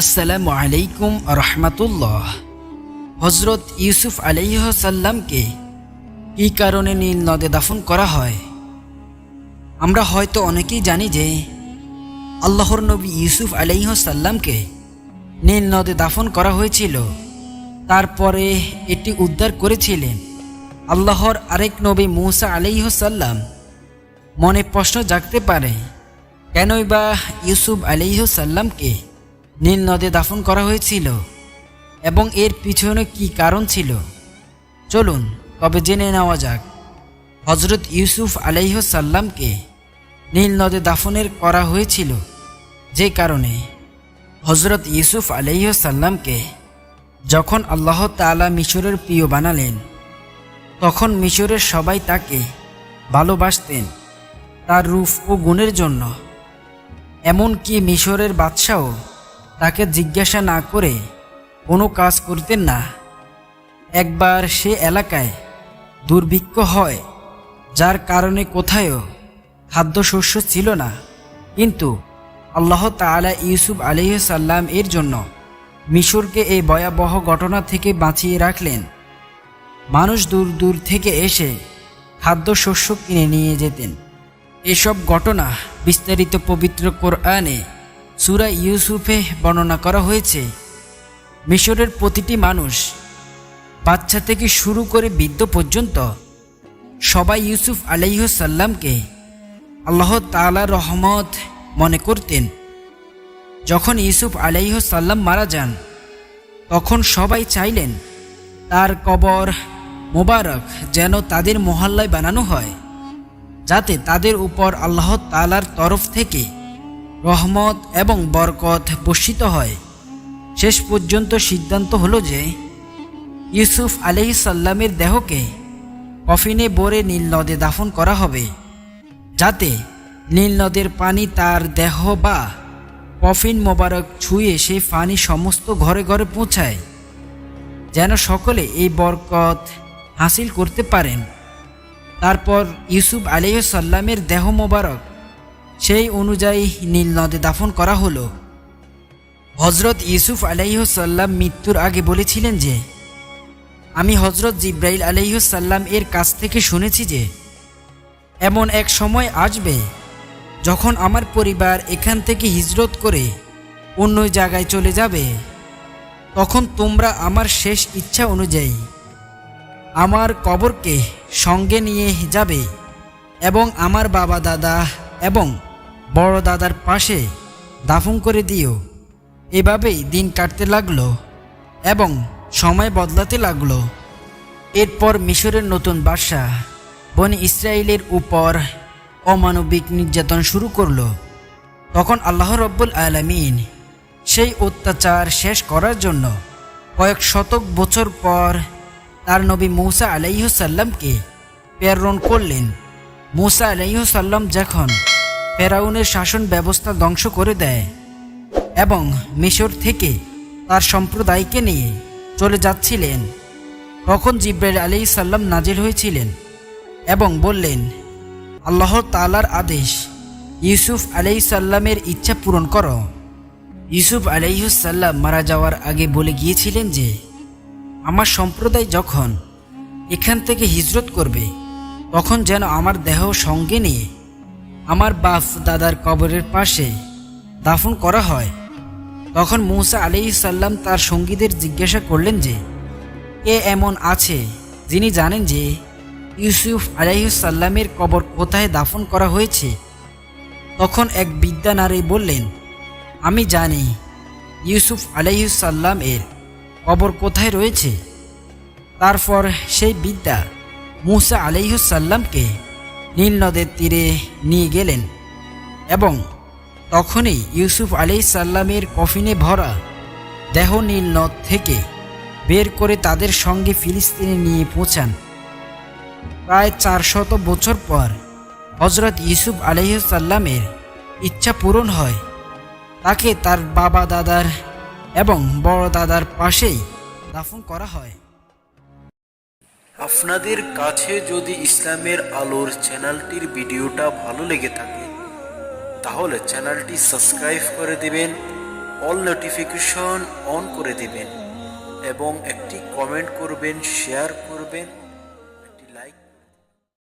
আসসালামু আলাইকুম রহমাতুল্লাহ। হজরত ইউসুফ আলাইসাল্লামকে কী কারণে নীল নদে দাফন করা হয়? আমরা হয়তো অনেকেই জানি যে আল্লাহর নবী ইউসুফ আলাইসাল্লামকে নীল নদে দাফন করা হয়েছিল। তারপরে এটি উদ্ধার করেছিলেন আল্লাহর আরেক নবী মৌসা আলাইসাল্লাম মনে প্রশ্ন জাগতে পারে, কেনই বা ইউসুফ আলাইসাল্লামকে নীল নদে দাফন করা হয়েছিল এবং এর পিছনে কি কারণ ছিল? চলুন, তবে জেনে নেওয়া যাক। হজরত ইউসুফ আলাইসাল্লামকে নীল নদে দাফনের করা হয়েছিল যে কারণে হজরত ইউসুফ আলাইসাল্লামকে যখন আল্লাহ তাআলা মিশরের প্রিয় বানালেন, তখন মিশরের সবাই তাকে ভালোবাসতেন তার রূপ ও গুণের জন্য। এমনকি মিশরের বাদশাও তাকে জিজ্ঞাসা না করে কোনো কাজ করতেন না। একবার সে এলাকায় দুর্ভিক্ষ হয়, যার কারণে কোথায়ও খাদ্যশস্য ছিল না। কিন্তু আল্লাহ তাআলা ইউসুফ আলিহাল্লাম এর জন্য মিশরকে এই ভয়াবহ ঘটনা থেকে বাঁচিয়ে রাখলেন। মানুষ দূর দূর থেকে এসে খাদ্যশস্য কিনে নিয়ে যেতেন। এসব ঘটনা বিস্তারিত পবিত্র কোরআনে সুরা ইউসুফে বর্ণনা করা হয়েছে, মিশরের প্রতিটি মানুষ বাচ্চা থেকে শুরু করে বৃদ্ধ পর্যন্ত সবাই ইউসুফ আলাইসাল্লামকে আল্লাহ তাআলা রহমত মনে করতেন। যখন ইউসুফ আলাইসাল্লাম মারা যান, তখন সবাই চাইলেন তার কবর মোবারক যেন তাদের মহল্লায় বানানো হয়, যাতে তাদের উপর আল্লাহ তালার তরফ থেকে রহমত এবং বরকত বর্ষিত হয়। শেষ পর্যন্ত সিদ্ধান্ত হলো যে ইউসুফ আলহি সাল্লামের দেহকে কফিনে বরে নীল নদে দাফন করা হবে, যাতে নীল নদের পানি তার দেহ বা কফিন মোবারক ছুঁয়ে সেই পানি সমস্ত ঘরে ঘরে পৌঁছায়, যেন সকলে এই বরকত হাসিল করতে পারেন। তারপর ইউসুফ আলাইসাল্লামের দেহ মোবারক সেই অনুযায়ী নীল নদে দাফন করা হলো। হজরত ইউসুফ আলাইসাল্লাম মৃত্যুর আগে বলেছিলেন যে, আমি হজরত জিব্রাইল আলাইসাল্লাম এর কাছ থেকে শুনেছি যে, এমন এক সময় আসবে যখন আমার পরিবার এখান থেকে হিজরত করে অন্য জায়গায় চলে যাবে। তখন তোমরা আমার শেষ ইচ্ছা অনুযায়ী আমার কবরকে সঙ্গে নিয়ে যাবে এবং আমার বাবা দাদা এবং বড় দাদার পাশে দাফন করে দিও। এভাবেই দিন কাটতে লাগল এবং সময় বদলাতে লাগল। এরপর মিশরের নতুন বাদশাহ বনি ইসরায়েলের উপর অমানবিক নির্যাতন শুরু করল। তখন আল্লাহ রব্বুল আলমিন সেই অত্যাচার শেষ করার জন্য কয়েক শতক বছর পর তার নবী মৌসা আলাইহসাল্লামকে প্রেরণ করলেন। মৌসা আলাইহসাল্লাম যখন ফেরাউনের শাসন ব্যবস্থা ধ্বংস করে দেয় এবং মিশর থেকে তার সম্প্রদায়কে নিয়ে চলে যাচ্ছিলেন। তখন জিব্রাইল আলি সাল্লাম নাজিল হয়েছিলেন এবং বললেন, আল্লাহ তালার আদেশ, ইউসুফ আলাই সাল্লামের ইচ্ছা পূরণ করো। ইউসুফ আলাইহুসাল্লাম মারা যাওয়ার আগে বলে গিয়েছিলেন যে, আমার সম্প্রদায় যখন এখান থেকে হিজরত করবে, তখন যেন আমার দেহ সঙ্গে নিয়ে আমার বাপ দাদার কবরের পাশে দাফন করা হয়। তখন মৌসা আলি সাল্লাম তার সঙ্গীদের জিজ্ঞাসা করলেন যে, কে এমন আছে যিনি জানেন যে ইউসুফ আলাইসাল্লামের কবর কোথায় দাফন করা হয়েছে? তখন এক বিদ্যা নারী বললেন, আমি জানি ইউসুফ আলাইসাল্লাম এর কবর কোথায় রয়েছে। তারপর সেই বিদ্যা মুসা আলাইসাল্লামকে নীল নদের তীরে নিয়ে গেলেন এবং তখনই ইউসুফ আলাইসাল্লামের কফিনে ভরা দেহ নীল নদ থেকে বের করে তাদের সঙ্গে ফিলিস্তিনে নিয়ে পৌঁছান। প্রায় চারশত বছর পর হজরত ইউসুফ আলাইসাল্লামের ইচ্ছা পূরণ হয়। তাকে তার বাবা দাদার এবং বড় দাদার পাশেই দাফন করা হয়। আপনাদের কাছে যদি ইসলামের আলোর চ্যানেলটির ভিডিওটা ভালো লেগে থাকে, তাহলে চ্যানেলটি সাবস্ক্রাইব করে দেবেন, অল নোটিফিকেশন অন করে দিবেন, এবং একটি কমেন্ট করবেন, শেয়ার করবেন।